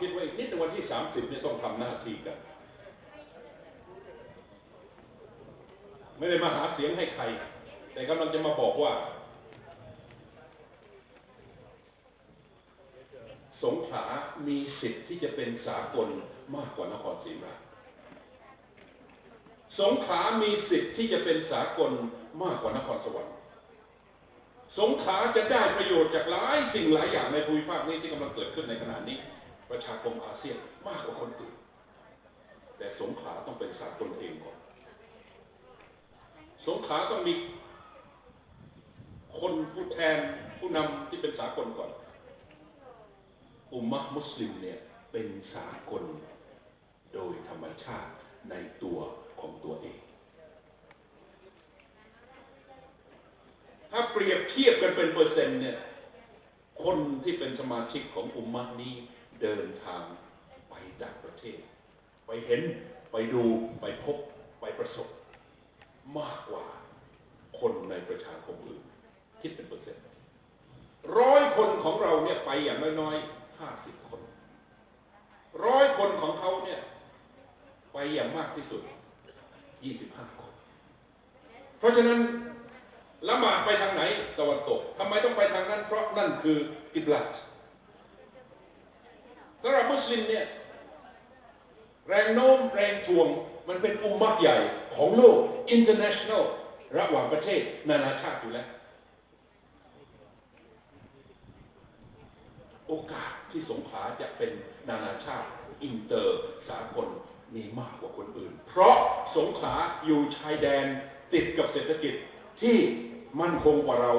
คิดว่าอีกนิดในวันที่ 30เนี่ยต้องทำหน้าที่กัน ไม่ได้มาหาเสียงให้ใคร แต่กำลังจะมาบอกว่า สงขลามีสิทธิ์ที่จะเป็นสากลมากกว่านครศรีธรรมาสงขลามีสิทธิ์ที่จะเป็นสากลมากกว่านครสวรรค์สงขลาจะได้ประโยชน์จากหลายสิ่งหลายอย่างในภูมิภาคนี้ที่กำลังเกิดขึ้นในขณะนี้ ประชาคมอาเซียนมากกว่าคนอื่น แต่สงขลาต้องเป็นสากลเองก่อน สงขลาต้องมีคนผู้แทนผู้นำที่เป็นสากลก่อน อุมมะมุสลิมเนี่ยเป็นสากลโดยธรรมชาติในตัวของตัวเอง ถ้าเปรียบเทียบกันเป็นเปอร์เซ็นต์เนี่ย คนที่เป็นสมาชิกของอุมมะนี้ เดินทางไปต่างประเทศ ไปเห็นไปดูไปพบไปประสบ มากกว่าคนในประชาคมอื่น คิดเป็นเปอร์เซ็นต์ร้อยคนของเราเนี่ยไปอย่างน้อยๆห้าสิบคน ร้อยคนของเขาเนี่ยไปอย่างมากที่สุดยี่สิบห้าคน เพราะฉะนั้นละหมาดไปทางไหนตะวันตกทำไมต้องไปทางนั้น เพราะนั่นคือกิบลัต สำหรับมุสลิมเนี่ยแรงโน้มแรงทวงมันเป็นอุมมะใหญ่ของโลก international ระหว่างประเทศนานาชาติอยู่แล้ว โอกาสที่สงขลาจะเป็นนานาชาติ อินเตอร์สากลมีมากกว่าคนอื่น เพราะสงขลาอยู่ชายแดนติดกับเศรษฐกิจที่มั่นคงกว่าเรา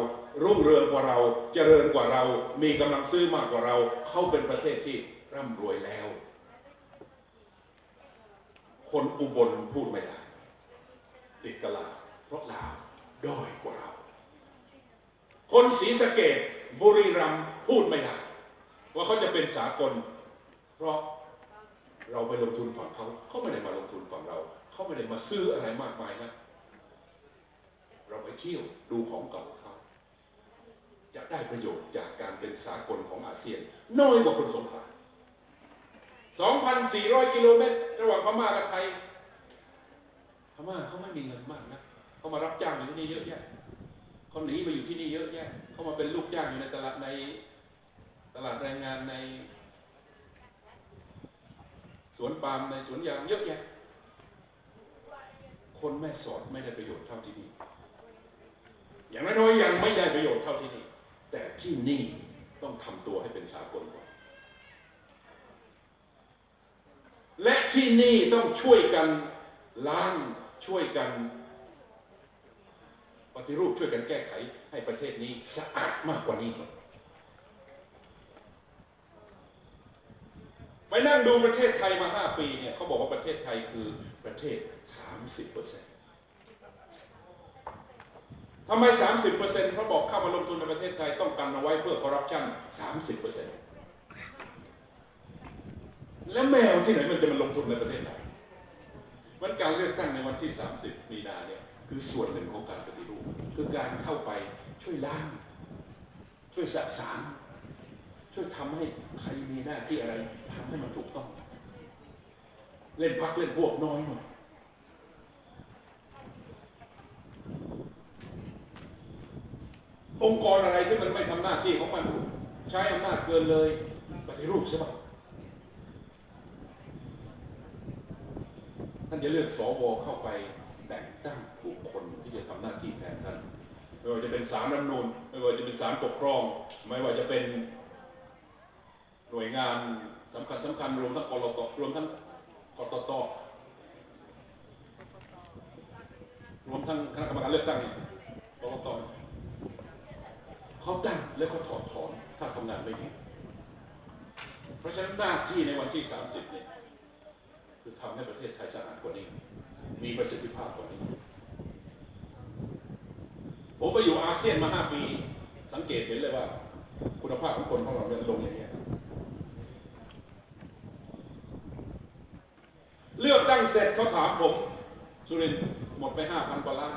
รุ่งเรืองกว่าเรา เจริญกว่าเรา มีกำลังซื้อมากกว่าเรา เข้าเป็นประเทศที่ ร่ำรวยแล้ว คนอุบลพูดไม่ได้ ติดกะลาเพราะลาวด้อยกว่าเรา คนศรีสะเกดบุรีรัมย์พูดไม่ได้ ว่าเขาจะเป็นสากล เพราะเราไปลงทุนฝั่งเขาเขาไม่ได้มาลงทุนฝั่งเรา เขาไม่ได้มาซื้ออะไรมากมายนะ เราไปเที่ยวดูของเก่าเขาจะได้ประโยชน์จากการเป็นสากลของอาเซียน น้อยกว่าคนสงขลา 2,400 กิโลเมตร ระหว่างพม่ากับไทย พม่าเขาไม่มีเงินมากนะเขามารับจ้างอยู่ที่นี่เยอะแยะเขาหนีมาอยู่ที่นี่เยอะแยะเขามาเป็นลูกจ้างอยู่ในตลาดในตลาดแรงงานใน สวนปาล์มในสวนยางเยอะแยะ คนแม่สอดไม่ได้ประโยชน์เท่าที่นี่ อย่างน้อยๆยังไม่ได้ประโยชน์เท่าที่นี่ แต่ที่นี่ต้องทำตัวให้เป็นสากลก่อน และ ที่นี่ต้องช่วยกันล้างช่วยกันปฏิรูปช่วยกันแก้ไขให้ประเทศนี้สะอาดมากกว่านี้ไปนั่งดูประเทศไทยมาห้าปีเนี่ยเขาบอกว่าประเทศไทยคือประเทศ 30เปอร์เซ็นต์ทำไม 30เปอร์เซ็นต์เขาบอกเข้ามาลงทุนในประเทศไทยต้องกันเอาไว้เพื่อคอร์รัปชัน30เปอร์เซ็นต์ แล้วแมวที่ไหนมันจะมาลงทุนในประเทศไทยมันการเลือกตั้งในวันที่ 30 มีนาเนี่ยคือส่วนหนึ่งของการปฏิรูป คือการเข้าไปช่วยล้าง ช่วยสะสางช่วยทำให้ใครมีหน้าที่อะไรทำให้มันถูกต้อง เล่นพักเล่นพวกน้อยหน่อยองค์กรอะไรที่มันไม่ทำหน้าที่ของมัน ใช้อำนาจเกินเลยปฏิรูปใช่ปะานจะเลือกสวเข้าไปแต่งตั้งบุคคลที่จะทำหน้าที่แทนท่านไม่ว่าจะเป็นศาลรัฐนูญไม่ว่าจะเป็นศาลปกครอง ไม่ว่าจะเป็นหน่วยงานสำคัญสำคัญรวมทั้งกรตรวมทั้งกตตรวมทั้งคณะกรรมการเลือกตั้งกรตเขาตั้งแล้วเขาถอดถอนถ้าทำงานไม่ดี เพราะฉะนั้นหน้าที่ในวันที่ 30เนี่ย คือทำให้ประเทศไทยสะอาดกว่านี้ มีประสิทธิภาพกว่านี้ ผมไปอยู่อาเซียนมาห้าปี สังเกตเห็นเลยว่า คุณภาพของคนของเราเนี่ยลงอย่างนี้เลือกตั้งเสร็จเขาถามผมสุรินหมดไปห้าพันกว่าล้าน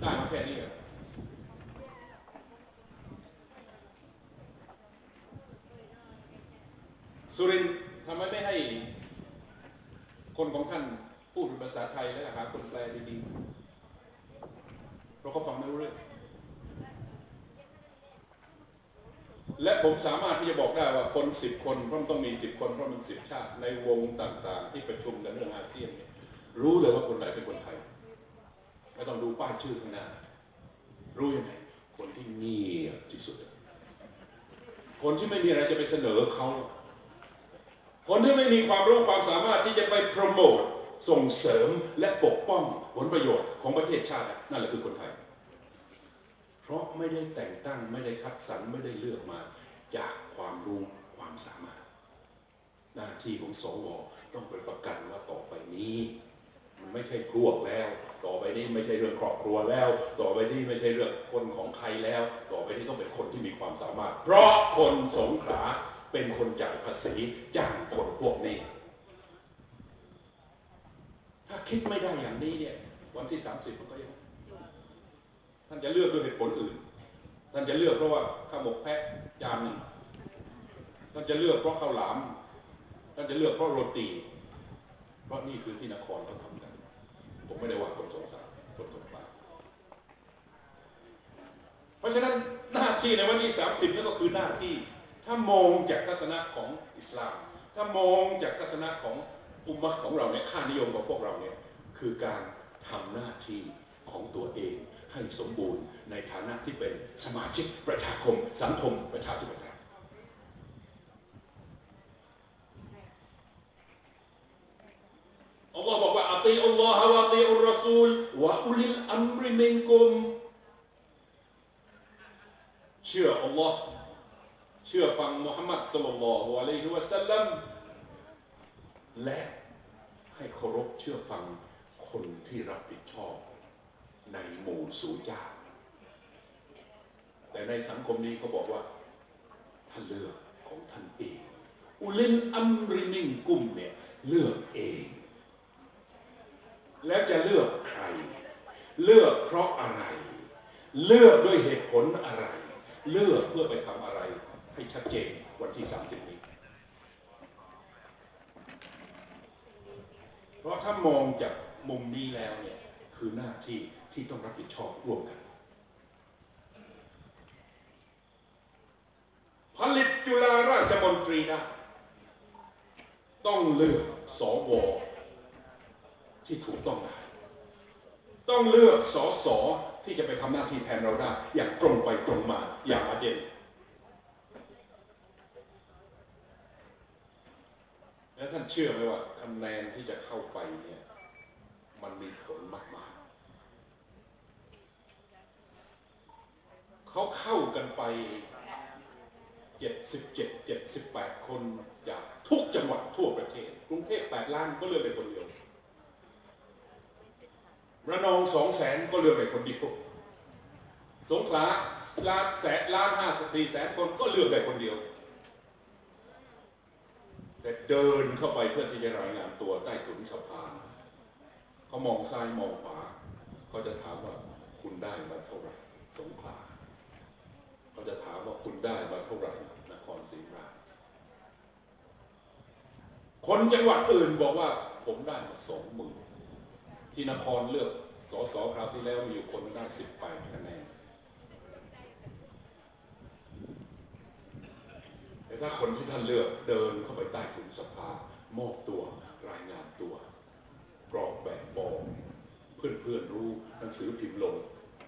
ได้มาแค่นี้เหรอสุรินทร์ทำไมไม่ให้ คนของท่านพูดเป็นภาษาไทยแล้วหาคนแปลดีๆเราะเขาฟังไม่รู้เรื่อง และผมสามารถที่จะบอกได้ว่าคนสิบคนเพราะมันต้องมีสิบคนเพราะมันสิบชาติ ในวงต่างๆ ที่ประชุมกันเรื่องอาเซียนเนี่ยรู้เลยว่าคนไหนเป็นคนไทยไม่ต้องดูป้ายชื่อข้างหน้า รู้ยังไง คนที่เงียบที่สุด คนที่ไม่มีอะไรจะไปเสนอเขา คนที่ไม่มีความรู้ความสามารถที่จะไปโปรโมทส่งเสริมและปกป้องผลประโยชน์ของประเทศชาติ นั่นแหละคือคนไทย เพราะไม่ได้แต่งตั้งไม่ได้คัดสรรไม่ได้เลือกมาจากความรู้ความสามารถ หน้าที่ของสวต้องไปประกันว่าต่อไปนี้ มันไม่ใช่พวกแล้ว ต่อไปนี้ไม่ใช่เรื่องครอบครัวแล้ว ต่อไปนี้ไม่ใช่เรื่องคนของใครแล้ว ต่อไปนี้ต้องเป็นคนที่มีความสามารถ เพราะคนสงขลา เป็นคนจ่ายภาษีจ้างคนพวกนี้ ถ้าคิดไม่ได้อย่างนี้เนี่ย วันที่30มันก็ยังท่านจะเลือกด้วยเหตุผลอื่น ท่านจะเลือกเพราะว่าข้าวหมกแพะจานหนึ่งท่านจะเลือกเพราะข้าวหลามท่านจะเลือกเพราะโรตีเพราะนี่คือที่นครเขาทำกัน ผมไม่ได้ว่าคนสงสารคนสงสารเพราะฉะนั้นหน้าที่ในวันที่30นั่นก็คือหน้าที่ ถ้ามองจากทัศนะของอิสลาม ถ้ามองจากทัศนะของอุมมะของเราเนี่ยค่านิยมของพวกเราเนี่ยคือการทำหน้าที่ของตัวเองให้สมบูรณ์ในฐานะที่เป็นสมาชิกประชาคม สังคมประชาธิปไตยอัลลอฮ์บอกว่าอัติอัลลอฮ์วะอัติอุรรสูลวะอุลิลอัมริมินกุมเชื่ออัลลอฮ์ ชื่อฟังมุฮัมมัดสุลลัลฮุอะลัยฮิวะสัลลัมและให้เคารพเชื่อฟังคนที่รับผิดชอบในหมู่สูจาแต่ในสังคมนี้เขาบอกว่า ท่านเลือกของท่านเอง อุลินอัมริมิงกุมเนี่ยเลือกเอง แล้วจะเลือกใคร เลือกเพราะอะไร เลือกด้วยเหตุผลอะไร เลือกเพื่อไปทำอะไร ให้ชัดเจนวันที่ 30 นี้ เพราะถ้ามองจากมุมนี้แล้วเนี่ยคือหน้าที่ที่ต้องรับผิดชอบร่วมกัน ผลิตจุฬาราชมนตรีได้ต้องเลือกสวที่ถูกต้องได้ต้องเลือกสสที่จะไปทำหน้าที่แทนเราได้ อย่างตรงไปตรงมา อย่างอเด่นแล้วท่านเชื่อไหมว่าคะแนนที่จะเข้าไปเนี่ย มันมีผลมากๆเขาเข้ากันไป77 78คนจากทุกจังหวัดทั่วประเทศ กรุงเทพ8ล้านก็เลือกไปคนเดียวระนอง2แสนก็เลือกไปคนเดียวสงขลาล้านแสนล้านห้าสี่แสนคนก็เลือกไปคนเดียว แต่เดินเข้าไปเพื่อที่จะรายงานตัวใต้ถุนสะพานเขามองซ้ายมองขวาเขาจะถามว่าคุณได้มาเท่าไหร่สงขลาเขาจะถามว่าคุณได้มาเท่าไหร่นครศรีธรรมราชคนจังหวัดอื่นบอกว่าผมได้มาสองหมื่นที่นครเลือกสอสอคราวที่แล้วมีอยู่คนได้สิบแปดคะแนน แต่ ถ้าคนที่ท่านเลือกเดินเข้าไปใต้ถุนสภามอบตัวรายงานตัวกรอกแบบฟอร์มเพื่อนเพื่อนๆรู้หนังสือพิมพ์ลง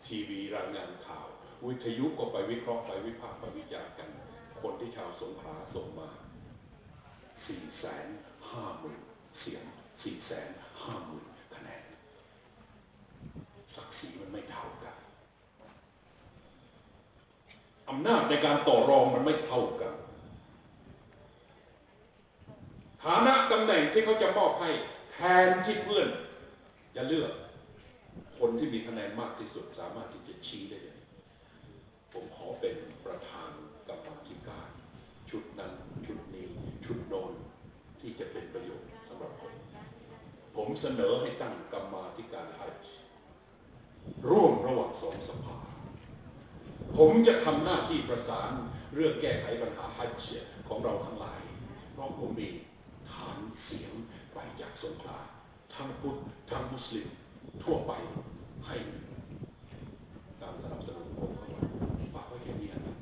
ทีวีรายงานข่าว วิทยุก็ไปวิเคราะห์ไปวิพากษ์ไปวิจารณ์กัน คนที่ชาวสงขลาส่งมา4ี่แสนห้าหมื่นเสียง4ี่แสนห้าหมื่นคะแนนศักดิ์ศรีมันไม่เท่ากันอำนาจในการต่อรองมันไม่เท่ากัน ฐานะตำแหน่งที่เขาจะมอบให้แทนที่เพื่อน จะเลือก คนที่มีคะแนนมากที่สุดสามารถที่จะชี้ได้เลย ผมขอเป็นประธานกรรมาธิการ ชุดนั้นชุดนี้ชุดโน้นที่จะเป็นประโยชน์สำหรับผมผมเสนอให้ตั้งกรรมาธิการฮัจญ์ร่วมระหว่างสองสภา ผมจะทำหน้าที่ประสานเรื่องแก้ไขปัญหาฮัจญ์ของเราทั้งหลายเพราะผมมี เสียงไปจากสงขลาทั้งพุทธทั้งมุสลิมทั่วไปให้การสนับสนุนผมเข้ามาฝากไว้แค่นี้นะ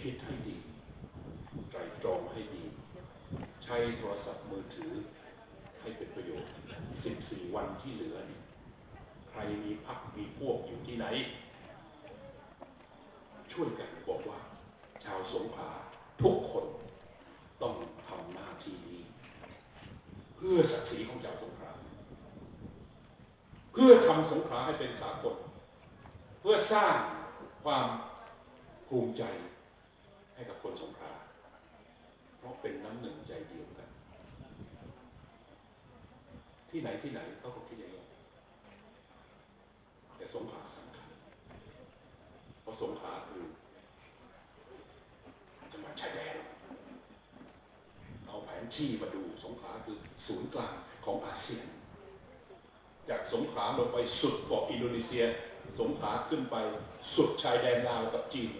คิดให้ดีไตรตรองให้ดี ใช้โทรศัพท์มือถือให้เป็นประโยชน์ 14 วันที่เหลือนี่ใครมีพักมีพวกอยู่ที่ไหน ช่วยกันบอกว่า ชาวสงขลาทุกคนต้องทำหน้าที่นี้ เพื่อศักดิ์ศรีของชาวสงขลาเพื่อทำสงขลาให้เป็นสากล เพื่อสร้างความภูมิใจให้กับคนสงขลาเพราะเป็นน้ำหนึ่งใจเดียวกัน ที่ไหนที่ไหนเขาก็คิดอย่างนี้แต่สงขลาสำคัญเพราะสงขลาคือจังหวัดชายแดน นที่มาดูสงขลาคือศูนย์กลางของอาเซียน จากสงขลาลงไปสุดเกาะอินโดนีเซีย สงขลาขึ้นไปสุดชายแดนลาวกับจีน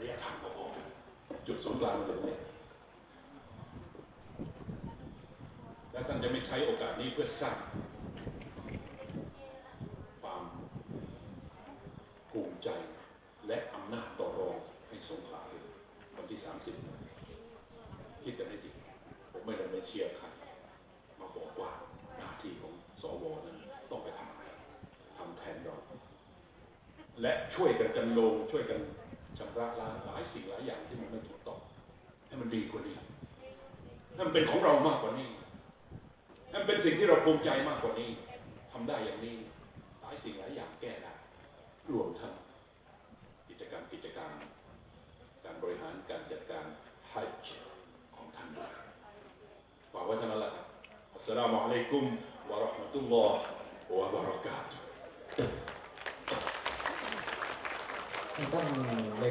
ระยะทางพอๆจุดศูนย์กลางมันอยู่ตรงนี้และท่านจะไม่ใช้โอกาสนี้เพื่อสร้างความภูมิใจและอำนาจต่อรองให้สงขลาวันที่ 30 คิดกันให้ดี ผมไม่ได้ไปเชียร์ใครมาบอกว่าหน้าที่ของสวนั้นต้องไปทำอะไรทำแทนเราและช่วยกันกันลงช่วยกันชำระล้างหลายสิ่งหลายอย่างที่มันไม่ถูกต้องให้มันดีกว่านี้ให้มันเป็นของเรามากกว่านี้ให้มันเป็นสิ่งที่เราภูมิใจมากกว่านี้ทำได้อย่างนี้หลายสิ่งหลายอย่างแก้ได้รวมทั้งกิจกรรมกิจการ การบริหารการจัดการฮัจญ์ของท่านด้วย ฝากไว้เท่